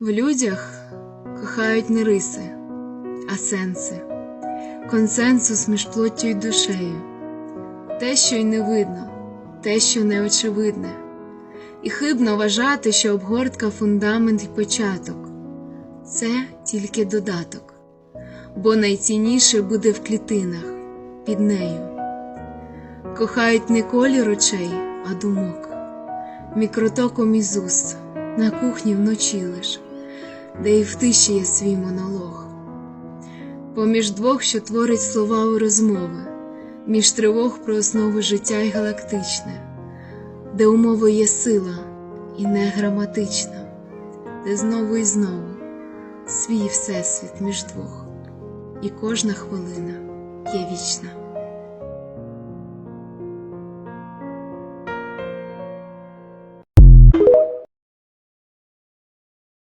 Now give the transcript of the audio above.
В людях кохають не риси, а сенси, консенсус між плоттю й душею, те, що й не видно, те, що не очевидне, і хибно вважати, що обгортка фундамент й початок це тільки додаток, бо найцінніше буде в клітинах під нею. Кохають не колір очей, а думок, мікротоком із уст, на кухні вночі лиш, де і в тиші є свій монолог. Поміж двох, що творить слова у розмови, між тривог про основи життя й галактичне, де умови є сила і не граматична, де знову і знову свій всесвіт між двох, і кожна хвилина є вічна.